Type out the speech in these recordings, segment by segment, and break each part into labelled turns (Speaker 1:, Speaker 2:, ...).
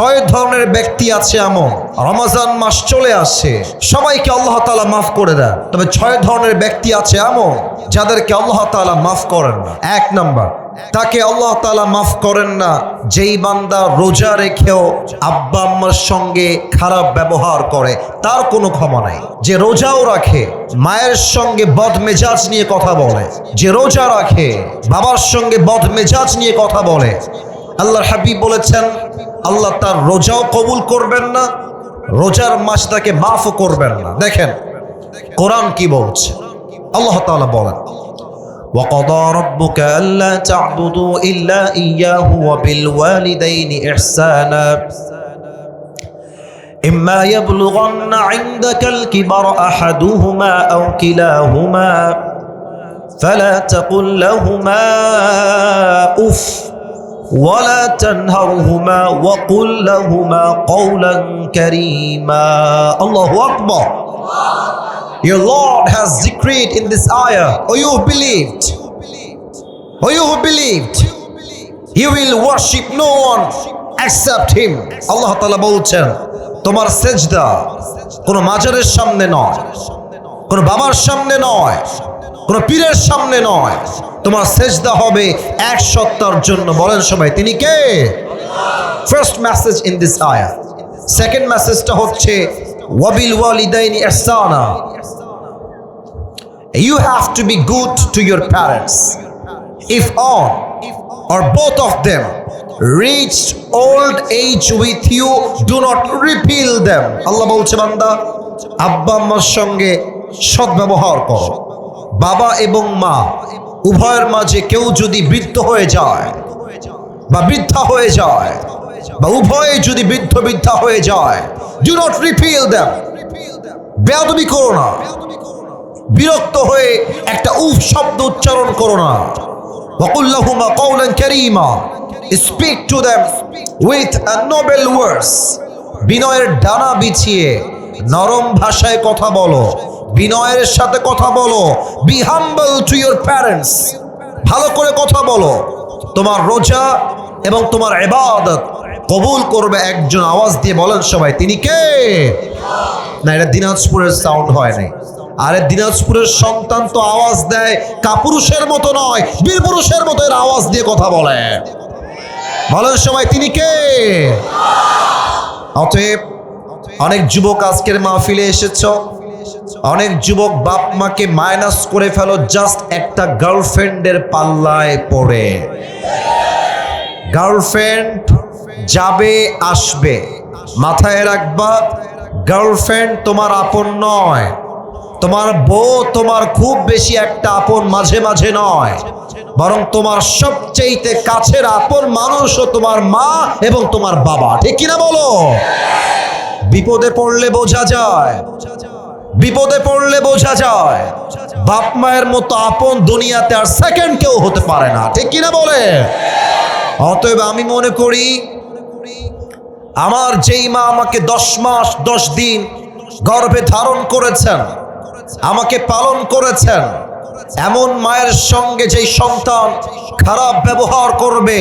Speaker 1: ছয় ধরনের ব্যক্তি আছে এমন। রমাজান মাস চলে আসছে। সবাইকে আল্লাহ তাআলা মাফ করে দেন। তবে ছয় ধরনের ব্যক্তি আছে এমন যাদেরকে আল্লাহ তাআলা মাফ করেন না। এক নাম্বার, তাকে আল্লাহ তালা মাফ করেন না যেই বান্দা রোজা রেখেও আব্বা আম্মার সঙ্গে খারাপ ব্যবহার করে, তার কোনো ক্ষমা নাই। যে রোজাও রাখে, মায়ের সঙ্গে বদ মেজাজ নিয়ে কথা বলে। যে রোজা রাখে, বাবার সঙ্গে বদ মেজাজ নিয়ে কথা বলে। আল্লাহর হাবিব বলেছেন আল্লাহ তার রোজাও কবুল করবেন না রোজার মাস তাকে মাফও করবেন না দেখেন কোরআন কি বলছে আল্লাহ তাআলা বলেন وقضى ربك ألا تعبدوا إلا إياه وبالوالدين إحسانا إما يبلغن عندك الكبر أحدهما أو كلاهما فلا تقل لهما أف ولا تنهرهما وقل لهما قولا كريما الله أكبر Your Lord has decreed in this ayah, O you who believed, O you who believed, you will worship no one except Him. আল্লাহ তালা বলছেন তোমার সেজদা কোনো মাজারের সামনে নয় কোনো বাবার সামনে নয় কোনো পীরের সামনে নয়। তোমার সেজদা হবে এক সত্তার জন্য। বলেন সবাই তিনি কে? ফার্স্ট মেসেজ ইন দিস আয়া সেকেন্ড মেসেজটা হচ্ছে ওয়াবিল ওয়ালিদাইনি ইহসানা। You have to be good to your parents if one or both of them reached old age with you, do not repel them. Allah বলছে বান্দা আব্বা আম্মার সঙ্গে সদ্ব্যবহার করো। বাবা এবং মা, উভয়ের মাঝে কেউ যদি বৃদ্ধ হয়ে যায় বা বৃদ্ধা হয়ে যায় বা উভয়ে যদি বৃদ্ধ বৃদ্ধা হয়ে যায় ডু নট রিফিল দ্যাম বেয়াদবি করো না। বিরক্ত হয়ে একটা উফ শব্দ উচ্চারণ করো না। ওয়াকুল্লাহুমা কওলান কারীমা। Speak to them with noble words বিনয়ের ডানা বিছিয়ে নরম ভাষায় কথা বলো। বিনয়ের সাথে কথা বলো। Be humble to your parents ভালো করে কথা বলো। তোমার রোজা এবং তোমার এবাদত কবুল করবে একজন। আওয়াজ দিয়ে বলেন সবাই, তিনি কে? না, এটা দিনাজপুরের সাউন্ড হয় নাই। আরে, দিনাজপুরের সন্তান তো আওয়াজ দেয় কাপুরুষের মতো নয়, বীরপুরুষের মতো এর আওয়াজ দিয়ে কথা বলে। বলেন সবাই, তিনি কে? অতএব অনেক যুবক আজকের মাহফিলে এসেছ। অনেক যুবক বাপ মাকে মাইনাস করে ফেলো জাস্ট একটা গার্লফ্রেন্ডের পাল্লায় পড়ে। গার্লফ্রেন্ড যাবে, আসবে। মাথায় রাখবা গার্লফ্রেন্ড তোমার আপন নয়। তোমার বউ তোমার খুব বেশি একটা আপন মাঝে মাঝে নয়। বরং তোমার সবচেয়েতে কাছের আপন মানুষও তোমার মা এবং তোমার বাবা। ঠিক কিনা বলো? বিপদে পড়লে বোঝা যায়। বিপদে পড়লে বোঝা যায়, বাপ মায়ের মতো আপন দুনিয়াতে আর সেকেন্ড কেউ হতে পারে না। ঠিক কিনা বলে? অতএব আমি মনে করি, আমার যেই মা আমাকে দশ মাস, দশ দিন গর্ভে ধারণ করেছেন, আমাকে পালন করেছেন, এমন মায়ের সঙ্গে যেই সন্তান খারাপ ব্যবহার করবে,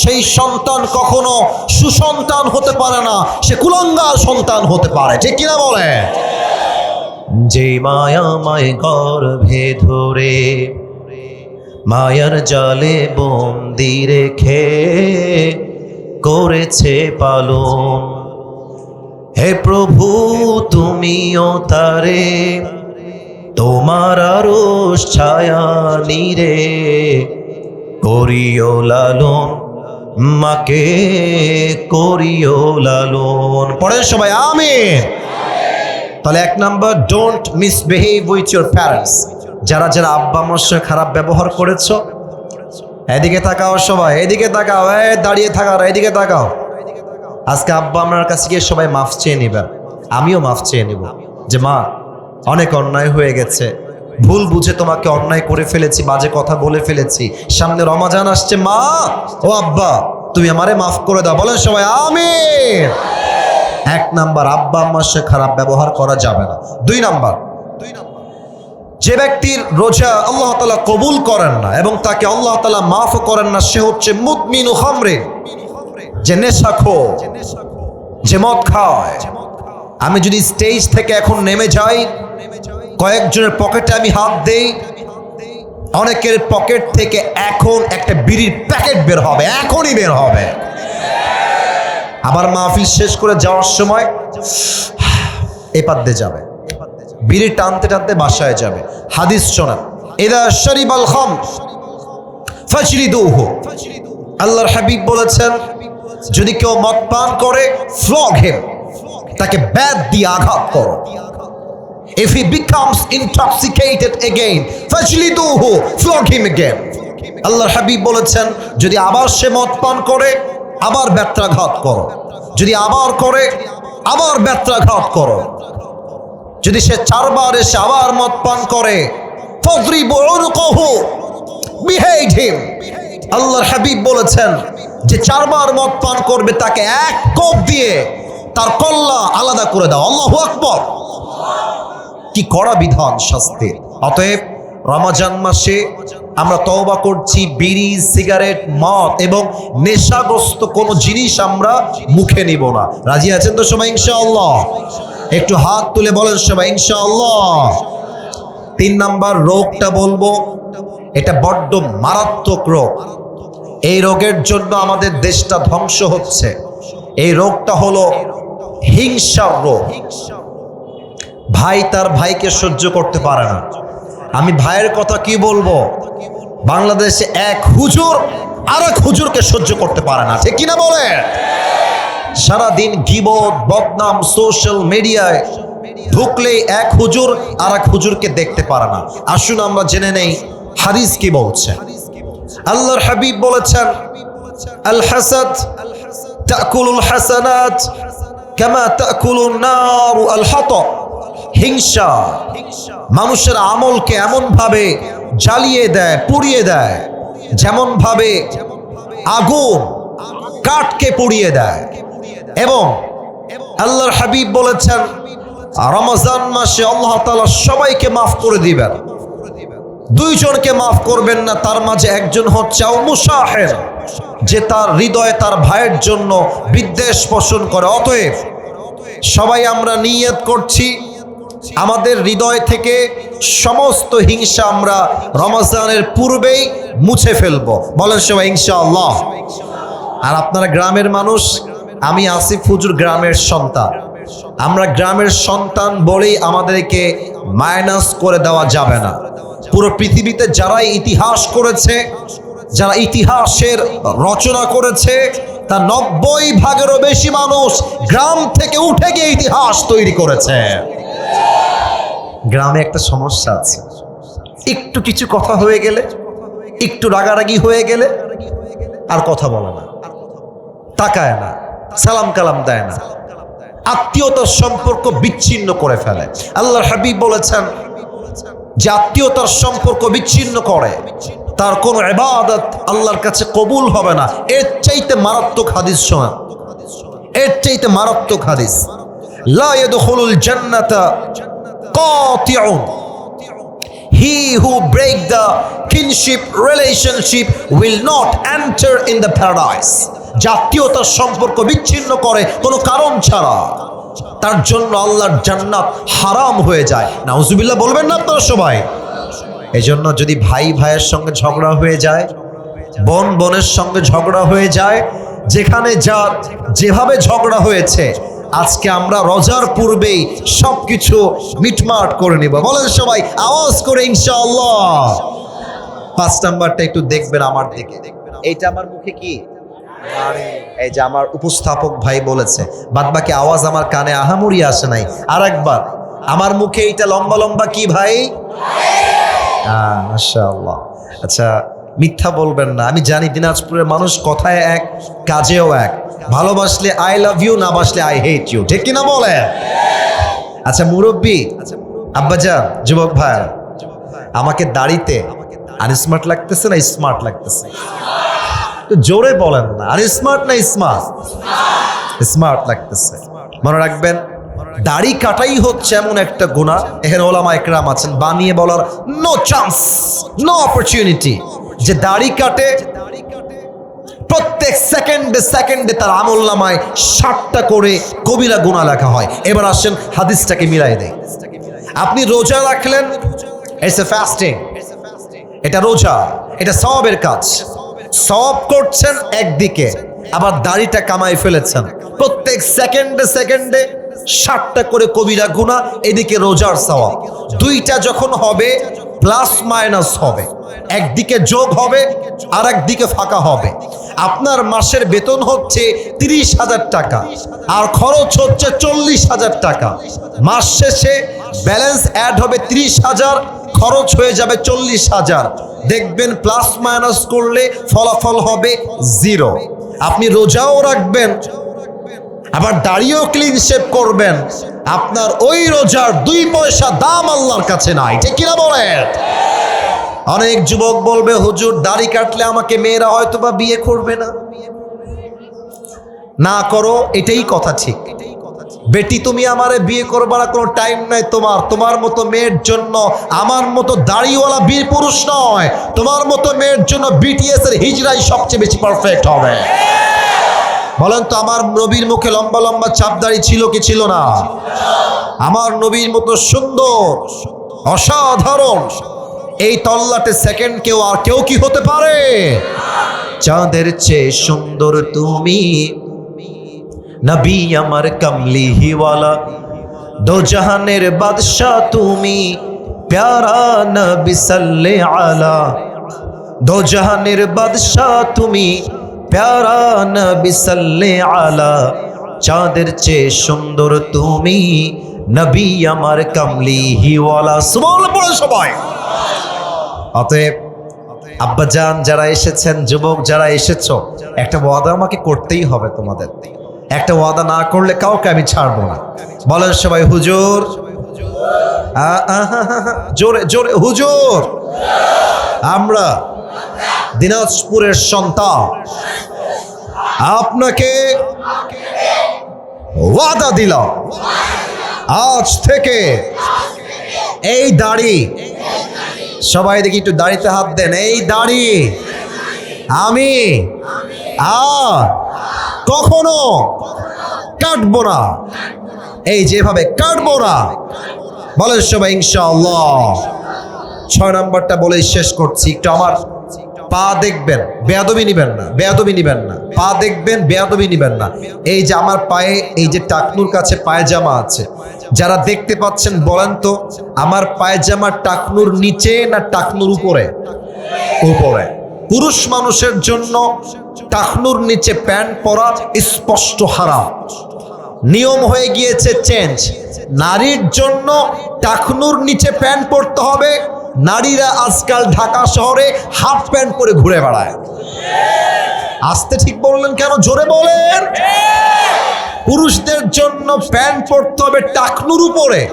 Speaker 1: সেই সন্তান কখনো সুসন্তান হতে পারে না, সে কুলঙ্গার সন্তান হতে পারে। ঠিক কিনা বলে? যে মায়া মায় গর্ভে ধরে, মায়ার জালে বন্দি রেখে করেছে পালন। হে প্রভু, তুমিও তারে, তোমার আরও ছায়া নিরে করিও লালন, মাকে করিও লালন। পড়েন সবাই, আমিন। তাহলে এক number don't misbehave with your parents যারা যারা আব্বা আমার সঙ্গে খারাপ ব্যবহার করেছ, এদিকে তাকাও সবাই, এদিকে তাকাও এ দাঁড়িয়ে থাকার এদিকে তাকাও। আজকে আব্বা আমার কাছে গিয়ে সবাই মাফ চেয়ে নিবেন আমিও মাফ চেয়ে নিব। যে মা, অনেক অন্যায় হয়ে গেছে। ভুল বুঝে তোমাকে অন্যায় করে ফেলেছি, বাজে কথা বলে ফেলেছি। সামনে রমাজান আসছে, মা, ও আব্বা, তুমি আমারে মাফ করে দাও। বলেন সবাই, আমিন। এক নাম্বার, আব্বা আম্মার সাথে খারাপ ব্যবহার করা যাবে না। দুই নাম্বার দুই যে ব্যক্তির রোজা আল্লাহ তালা কবুল করেন না এবং তাকে আল্লাহ তালা মাফ করেন না, সে হচ্ছে মুতমিনু খামরে যে নেশাখো যে মদ খায়। আমি যদি স্টেজ থেকে এখন নেমে যাই, কয়েকজনের পকেটে আমি হাত দেই, অনেকের পকেট থেকে এখন একটা বিড়ির প্যাকেট বের হবে, এখনই বের হবে। আবার মাহফিল শেষ করে যাওয়ার সময় এপার দিয়ে যাবে। বিড়ি টানতে টানতে বাসায় যাবে। হাদিস শোনা এদা শরীফ আল খাম দৌহ আল্লাহর হাবিব বলেছেন যদি কেউ মদ পান করে ফ্লগ হেম। তাকে ব্যাদ দিয়ে আঘাত করো। If he becomes intoxicated again, ফাজলিদুহু flog him again. আল্লাহর হাবিব বলেছেন যদি আবার সে মদ পান করে আবার ব্যত্রাঘাত করো। যদি আবার করে, আবার ব্যত্রাঘাত করো। যদি সে চারবার এসে আবার মদ পান করে আল্লাহর হাবিব বলেছেন যে চারবার মদ পান করবে তাকে এক কোপ দিয়ে তার কল্লা আলাদা করে দাও। আল্লাহু আকবর। কি কড়া বিধান শাস্তির। অতএব রমাজান মাসে আমরা তওবা করছি, বিড়ি, সিগারেট, মদ এবং নেশাগ্রস্ত কোনো জিনিস আমরা মুখে নিব না। রাজি আছেন তো সবাই? ইনশাআল্লাহ। একটু হাত তুলে বলেন সবাই, ইনশাআল্লাহ। তিন নাম্বার রোগটা বলব, এটা বড্ড মারাত্মক রোগ। এই রোগের জন্য আমাদের দেশটা ধ্বংস হচ্ছে। এই রোগটা হলো হিংসার রোগ। ভাই তার ভাইকে সহ্য করতে পারে না। আমি ভাইয়ের কথা কি বলব? বাংলাদেশে এক হুজুর আর এক হুজুরকে সহ্য করতে পারে না। ঠিক কিনা বলে? সারাদিন গিবত বদনাম সোশ্যাল মিডিয়ায় ঢুকলেই এক হুজুর আর এক হুজুরকে দেখতে পারে না। আসুন আমরা জেনে নেই হাদিস কি বলছে। আল্লাহর হাবিব বলেছেন, আল হাসাদ তাকুলুল হাসানাত কামা তাকুলুন নার আল হাতব হিংসা মানুষের আমলকে এমন ভাবে জ্বালিয়ে দেয়, পুড়িয়ে দেয় যেমন ভাবে আগুন কাঠকে পুড়িয়ে দেয়। এবং আল্লাহর হাবিব বলেছেন, রমজান মাসে আল্লাহ তাআলা সবাইকে মাফ করে দিবেন। দুইজনকে মাফ করবেন না, তার মাঝে একজন হচ্ছে মুসাহের যে তার হৃদয়ে তার ভাইয়ের জন্য বিদ্বেষ পোষণ করে। অতএব সবাই আমরা নিয়ত করছি আমাদের হৃদয় থেকে সমস্ত হিংসা আমরা রমজানের পূর্বেই মুছে ফেলব। বলেন সবাই, ইনশাআল্লাহ। আর আপনারা গ্রামের মানুষ, আমি আসিফ হুজুর গ্রামের সন্তান। আমরা গ্রামের সন্তান বলেই আমাদেরকে মাইনাস করে দেওয়া যাবে না। পুরো পৃথিবীতে যারাই ইতিহাস করেছে, যারা ইতিহাসের রচনা করেছে তা নব্বই ভাগেরও বেশি মানুষ গ্রাম থেকে উঠে গিয়ে ইতিহাস তৈরি করেছে। গ্রামে একটা সমস্যা আছে। একটু কিছু কথা হয়ে গেলে, একটু রাগারাগি হয়ে গেলে আর কথা বলে না। তাকায় না, সালাম কালাম দেয় না। আত্মীয়তার সম্পর্ক বিচ্ছিন্ন করে ফেলে। আল্লাহ হাবিব বলেছেন যে আত্মীয়তার সম্পর্ক বিচ্ছিন্ন করে। তার কোনো এবাদত আল্লাহর কাছে কবুল হবে না। এর চাইতে মারাত্মক হাদিস শোনা। এর চাইতে মারাত্মক হাদিস। লা ইয়াদখুলুল জান্নাতা He who break the kinship relationship will not enter in the paradise. জাতীয়তার সম্পর্ক বিচ্ছিন্ন করে, কোনো কারণ ছাড়া। তার জন্য আল্লাহর জান্নাত হারাম হয়ে যায়। নাউজুবিল্লাহ, বলবেন না আপনারা সবাই? এই জন্য যদি ভাই ভাইয়ের সঙ্গে ঝগড়া হয়ে যায়, বোন বোনের সঙ্গে ঝগড়া হয়ে যায়, যেখানে যা যেভাবে ঝগড়া হয়েছে আজকে আমরা রোজার পূর্বেই সব কিছু মিটমাট করে নিব। বলেন সবাই, আওয়াজ করে ইনশাআল্লাহ। পাঁচ নাম্বারটা একটু দেখবেন আমার দিকে। এইটা আমার মুখে কি? এই যে আমার উপস্থাপক ভাই বলেছে বাদ বাকি আওয়াজ আমার কানে আহামুরি আসে নাই। আর একবার আমার মুখে এইটা লম্বা লম্বা কি ভাই? হ্যাঁ মাশাআল্লাহ। আচ্ছা মিথ্যা বলবেন না। আমি জানি দিনাজপুরের মানুষ কথায় এক, কাজেও এক। ভালোবাসলে আই লাভ ইউ না বাসলে আই হেট ইউ ঠিক কিনা বলে আচ্ছা মুরব্বী, আব্বাজান, যুবক ভাই, আমাকে দাড়িতে আনস্মার্ট লাগতেছে না স্মার্ট লাগতেছে? একটু জোরে বলেন না, আর স্মার্ট না স্মার্ট স্মার্ট লাগতেছে। মনে রাখবেন, দাড়ি কাটাই হচ্ছে এমন একটা গুণা। এখানে ওলামা একরাম আছেন, বানিয়ে বলার নো চান্স নো অপরচুনিটি যে দাড়ি কাটে প্রত্যেক সেকেন্ডে সেকেন্ডে তার আমল নামায় ষাটটা করে কবিরা গুণা লেখা হয়। এবার আসেন হাদিসটাকে মিলাই দেয় আপনি রোজা রাখলেন এ ফাস্টিং এটা রোজা, এটা সবের কাজ। সব করছেন একদিকে, আবার দাড়িটা কামাই ফেলেছেন। প্রত্যেক সেকেন্ডে সেকেন্ডে ষাটটা করে কবিরা গুণা এদিকে রোজার সওয়াব। দুইটা যখন হবে প্লাস মাইনাস হবে। একদিকে যোগ হবে আর একদিকে ফাঁকা হবে। আপনার মাসের বেতন হচ্ছে তিরিশ হাজার টাকা, আর খরচ হচ্ছে চল্লিশ হাজার টাকা। মাস শেষে ব্যালেন্স অ্যাড হবে তিরিশ হাজার, খরচ হয়ে যাবে চল্লিশ হাজার। দেখবেন প্লাস মাইনাস করলে ফলাফল হবে জিরো। আপনি রোজাও রাখবেন আবার দাড়িও ক্লিন শেপ করবেন। আপনার ওই রোজার দুই পয়সা দাম আল্লাহর কাছে নাই। ঠিক কিনা বলেন? অনেক যুবক বলবে, হুজুর, দাড়ি কাটলে আমাকে মেয়েরা হয়তো বা বিয়ে করবে না। না করো, এটাই কথা ঠিক। বেটি, তুমি আমারে বিয়ে করবার কোনো টাইম নাই তোমার। তোমার মতো মেয়ের জন্য আমার মতো দাড়িওয়ালা বীর পুরুষ নয়। তোমার মতো মেয়ের জন্য বিটিএস এর হিজড়াই সবচেয়ে বেশি পারফেক্ট হবে। বলেন তো, আমার নবীর মুখে লম্বা লম্বা চাপ দাড়ি ছিল কি ছিল না? আমার নবীর মতো সুন্দর, অসাধারণ এই তল্লাটে সেকেন্ড কেউ আর কেউ কি হতে পারে? চাঁদের চেয়ে সুন্দর তুমি। নবী আমার কমলি হিওয়ালা দো জাহানের বাদশাহ তুমি। প্যারা নবী সাল্লে আলা দো জাহানের বাদশাহ তুমি। প্যারা নবী সাল্লে আলা, চাঁদের চেয়ে সুন্দর তুমি নবী আমার কমলি হিওয়ালা সুবল পড়ে সবাই। অতএব আব্বাজান যারা এসেছেন, যুবক যারা এসেছ, একটা ওয়াদা আমাকে করতেই হবে তোমাদের। একটা ওয়াদা না করলে কাউকে আমি ছাড়বো না। বলেন সবাই, হুজুর। জোরে জোরে, হুজুর। আমরা দিনাজপুরের সন্তান। আপনাকে ওয়াদা দিলাম। আজ থেকে এই দাড়ি, সবাই দেখি একটু দাড়িতে হাত দেন। এই দাড়ি আমি আর কখনো কাটবো না। এই যেভাবে কাটবো না। বলেন সবাই, ইনশাআল্লাহ। ছয় নাম্বারটা বলেই শেষ করছি। একটু আমার পা দেখবেন, বেয়াদবি নিবেন না, বেয়াদবি নিবেন না। পা দেখবেন, বেয়াদবি নিবেন না। এই যে আমার পায়ে, এই যে টাকনুর কাছে পায়জামা আছে, যারা দেখতে পাচ্ছেন বলেন তো, আমার পায়জামা টাকনুর নিচে না টাকনুর উপরে? উপরে। পুরুষ মানুষের জন্য টাকনুর নিচে প্যান্ট পরা স্পষ্ট হারাম। নিয়ম হয়ে গিয়েছে চেঞ্জ। নারীর জন্য টাকনুর নিচে প্যান্ট পরতে হবে নারীরা আজকাল ঢাকা শহরে হাফ প্যান্ট পরে ঘুরে বেড়ায়। আসতে ঠিক বললেন কেন? জোরে বলেন। পুরুষদের জন্য প্যান্ট পরতে হবে টাকনুর উপরে,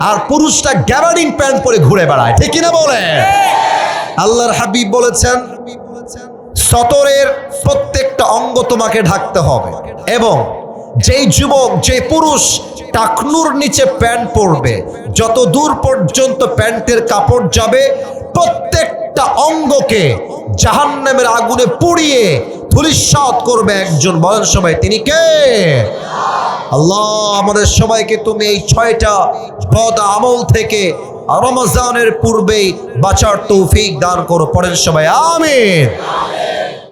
Speaker 1: আর পুরুষটা গ্যাবার্ডিং প্যান্ট পরে ঘুরে বেড়ায়। ঠিক কিনা বলেন? আল্লাহর হাবিব বলেছেন, সতরের প্রত্যেকটা অঙ্গ তোমাকে ঢাকতে হবে এবং যেই যুবক যে পুরুষ, টাকনুর নিচে প্যান্ট পরবে। যত দূর পর্যন্ত প্যান্টের কাপড় যাবে, প্রত্যেকটা অঙ্গকে জাহান্নামের আগুনে পুড়িয়ে ধুলিস্বাদ করবে একজন বলেন সবাই। তিনি কে? আল্লাহ, আমাদের সবাইকে তুমি এই ছয়টা বদ আমল থেকে রমজানের পূর্বেই বাঁচার তৌফিক দান করো। পরের সবাই, আমিন।